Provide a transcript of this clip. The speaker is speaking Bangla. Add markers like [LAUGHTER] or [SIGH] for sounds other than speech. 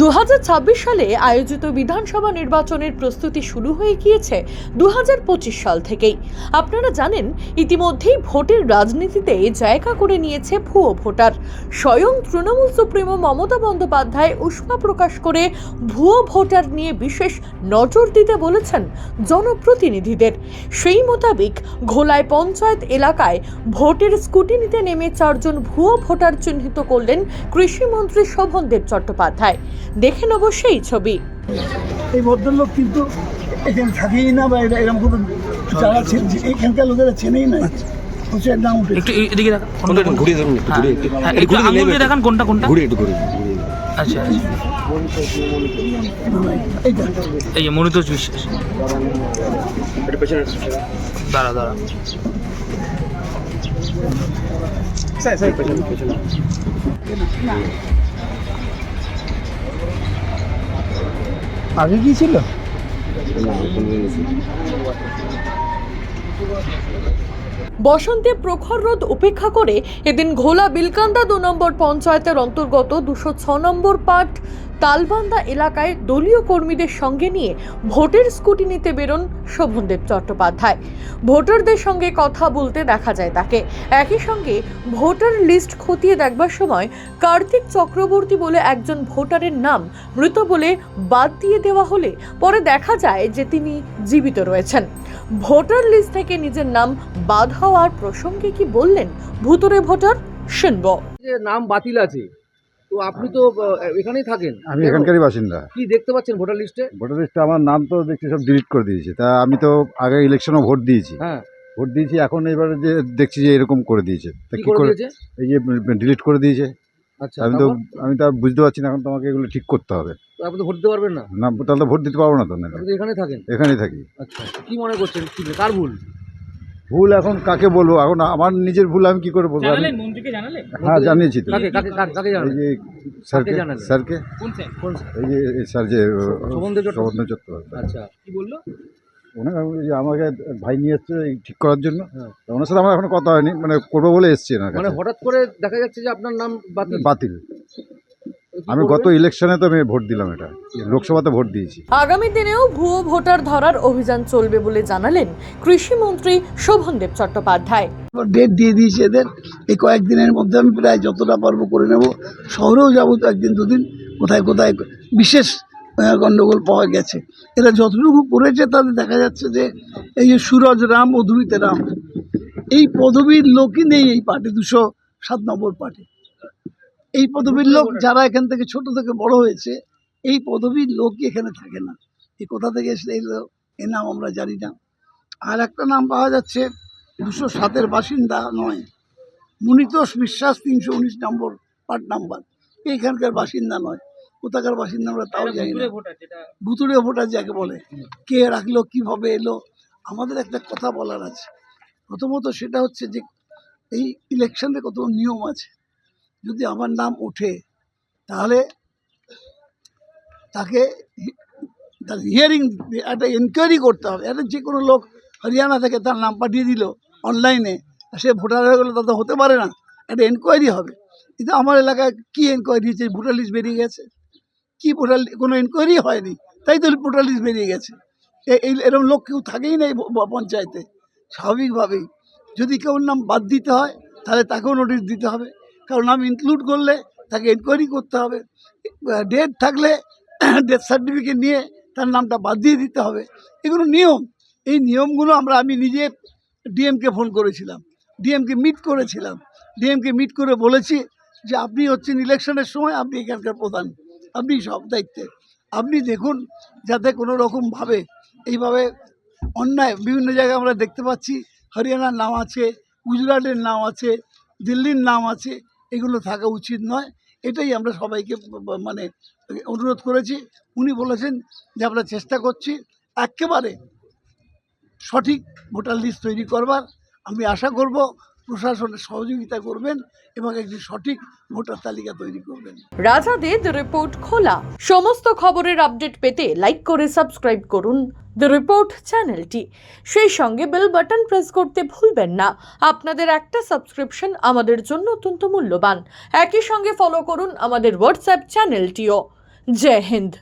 দু হাজার ছাব্বিশ সালে আয়োজিত বিধানসভা নির্বাচনের প্রস্তুতি শুরু হয়ে গিয়েছে দু হাজার পঁচিশ সাল থেকেই। আপনারা জানেন, ইতিমধ্যেই ভোটের রাজনীতিতে জায়গা করে নিয়েছে ভুয়ো ভোটার। স্বয়ং তৃণমূল সুপ্রিমো মমতা বন্দ্যোপাধ্যায় উষ্মা প্রকাশ করে ভুয়ো ভোটার নিয়ে বিশেষ নজর দিতে বলেছেন জনপ্রতিনিধিদের। সেই মোতাবেক ঘোলায় পঞ্চায়েত এলাকায় ভোটের স্কুটিনিতে নেমে চারজন ভুয়ো ভোটার চিহ্নিত করলেন কৃষিমন্ত্রী শোভনদেব চট্টোপাধ্যায়। দেখে নেব সেই ছবি। এই ভদ্রলোক কিন্তু এখানে থাকেই না বা এরা এরকম কোনো যারা এখানকার লোকেরা চেনেই না। একটু এদিকে দেখান কোনটা একটু ঘুরিয়ে ধরুন একটু ঘুরিয়ে একটু হ্যাঁ, আঙুল দিয়ে দেখান। কোনটা কোনটা? ঘুরিয়ে একটু ঘুরিয়ে আচ্ছা এইটা এই মনিতোষ বিশ্বাস। দাঁড়া দাঁড়া। আগে কি ছিল? বসন্তে প্রখর রোদ উপেক্ষা করে এদিন ঘোলা বিলকান্দা দু নম্বর পঞ্চায়েতের অন্তর্গত দুশো ছ নম্বর পাট তালবান্দা এলাকায় দলীয় কর্মীদের সঙ্গে নিয়ে ভোটের স্কুটি নিতে বেরোন শোভনদেব চট্টোপাধ্যায়। ভোটারদের সঙ্গে কথা বলতে দেখা যায় তাকে। একই সঙ্গে ভোটার লিস্ট খতিয়ে দেখবার সময় কার্তিক চক্রবর্তী বলে একজন ভোটারের নাম মৃত বলে বাদ দিয়ে দেওয়া হলে পরে দেখা যায় যে তিনি জীবিত রয়েছেন। ভোটার লিস্ট থেকে নিজের নাম বাদ হওয়ার প্রসঙ্গে কি বললেন ভুতুরে ভোটার? শুনব। যে নাম বাতিল আছে। তো আপনি তো এখানেই থাকেন। আমি এখানকারই বাসিন্দা। কি দেখতে পাচ্ছেন ভোটার লিস্টে? ভোটার লিস্টে আমার নাম তো দেখছি সব ডিলিট করে দিয়েছে। তা আমি তো আগে ইলেকশনও ভোট দিয়েছি। হ্যাঁ। ভোট দিয়েছি এখন এবারে যে দেখছি যে এরকম করে দিয়েছে। তা কি করে এই যে ডিলিট করে দিয়েছে। আচ্ছা আমি তো আমি তো বুঝতে পারছি না এখন তোমাকে এগুলো ঠিক করতে হবে। আপনি তো ভোট দিতে পারবেন না। না তাহলে তো ভোট দিতে পারব না তো না এখানে থাকেন? এখানেই থাকি। আচ্ছা কি মনে করছেন? কার ভুল? ভুল এখন কাকে বলব? এখন আমার নিজের ভুল আমি কি করে বলব? আমি- হ্যাঁ জানিয়েছি তো। কাকে কাকে কাকে- কাকে এই যে স্যারকে স্যারকে। কোন স্যার? কোন এই যে এই স্যার যে শোভনদেব চট্টোপাধ্যায়? আচ্ছা। কি বলল? ওনার এই যে আমাকে ভাই নিয়ে এসছে এই ঠিক করার জন্য। হ্যাঁ। ওনার সাথে আমার এখনও কথা হয়নি মানে করব বলে এসছি না মানে হঠাৎ করে দেখা যাচ্ছে যে আপনার নাম বাতিল। আমি গত ইলেকশনে তো আমি ভোট দিলাম এটা। লোকসভাতে ভোট দিয়েছি। আগামী দিনেও ভুয়ো ভোটার ধরার অভিযান চলবে বলে জানালেন কৃষিমন্ত্রী শোভনদেব চট্টোপাধ্যায়। ডেট দিয়ে দিয়েছে এদের। এই কয়েকদিনের মধ্যে আমি প্রায় যতটা পারব করে নেব। শহরেও যাব তো একদিন দুদিন। কোথায় কোথায় বিশেষ গণ্ডগোল পাওয়া গেছে। এরা যতটুকু করেছে তাতে দেখা যাচ্ছে যে এই যে সুরজ রাম অধুরিতে রাম এই পদবীর লোকই নেই এই পার্টি দুশো সাত নম্বর পার্টি। এই পদবীর লোক যারা এখান থেকে ছোট থেকে বড় হয়েছে এই পদবীর লোকই এখানে থাকে না। এই কোথা থেকে এসে এলো এ নাম আমরা জানি না। আর একটা নাম পাওয়া যাচ্ছে দুশো সাতের বাসিন্দা নয়। মনিতোষ বিশ্বাস তিনশো উনিশ নম্বর পার্ট নাম্বার। এইখানকার বাসিন্দা নয়। কোথাকার বাসিন্দা আমরা তাও জানি না। ভুতুরে ভোটার যাকে বলে। কে রাখল কীভাবে এলো আমাদের একটা কথা বলার আছে। প্রথমত সেটা হচ্ছে যে এই ইলেকশনে কত নিয়ম আছে? যদি আমার নাম ওঠে, তাহলে তাকে তার হিয়ারিং একটা এনকোয়ারি করতে হবে। একটা যে কোনো লোক হরিয়ানা থেকে তার নাম পাঠিয়ে দিল অনলাইনে সে ভোটার হয়ে গেলে, তা তো হতে পারে না। একটা এনকোয়ারি হবে। কিন্তু আমার এলাকায় কী এনকোয়ারি হয়েছে? ভোটার লিস্ট বেরিয়ে গেছে। কি ভোটার কোনো এনকোয়ারি হয়নি। তাই তো ভোটার লিস্ট বেরিয়ে গেছে। এই এরকম লোক কেউ থাকেই না এই পঞ্চায়েতে। স্বাভাবিকভাবেই। যদি কেউ নাম বাদ দিতে হয়, তাহলে তাকেও নোটিশ দিতে হবে। কারণ নাম ইনক্লুড করলে তাকে এনকোয়ারি করতে হবে। ডেট থাকলে [COUGHS] ডেথ সার্টিফিকেট নিয়ে তার নামটা বাদ দিয়ে দিতে হবে। এগুলো নিয়ম। এই নিয়মগুলো আমরা আমি নিজে ডিএমকে ফোন করেছিলাম। ডিএমকে মিট করেছিলাম। ডিএমকে মিট করে বলেছি যে, আপনি হচ্ছেন ইলেকশনের সময়, আপনি এখানকার প্রধান। আপনি সব দায়িত্বে। আপনি দেখুন যাতে কোনো রকমভাবে এইভাবে অন্যায়, বিভিন্ন জায়গায় আমরা দেখতে পাচ্ছি, হরিয়ানার নাম আছে, গুজরাটের নাম আছে, দিল্লির নাম আছে এগুলো থাকা উচিত নয়। এটাই আমরা সবাইকে মানে অনুরোধ করেছি। উনি বলেছেন যে আমরা চেষ্টা করছি একেবারে সঠিক ভোটার লিস্ট তৈরি করবার। আমি আশা করব প্রশাসনের সহযোগিতা করবেন এবং একটি সঠিক ভোটার তালিকা তৈরি করবেন। রাজাদের রিপোর্ট খোলা। সমস্ত খবরের আপডেট পেতে লাইক করে সাবস্ক্রাইব করুন। দ্য রিপোর্ট চ্যানেলটি। সেই সঙ্গে বেল বাটন প্রেস করতে ভুলবেন না। আপনাদের একটা সাবস্ক্রিপশন আমাদের জন্য অত্যন্ত মূল্যবান। একই সঙ্গে ফলো করুন আমাদের হোয়াটসঅ্যাপ চ্যানেলটিও। জয় হিন্দ।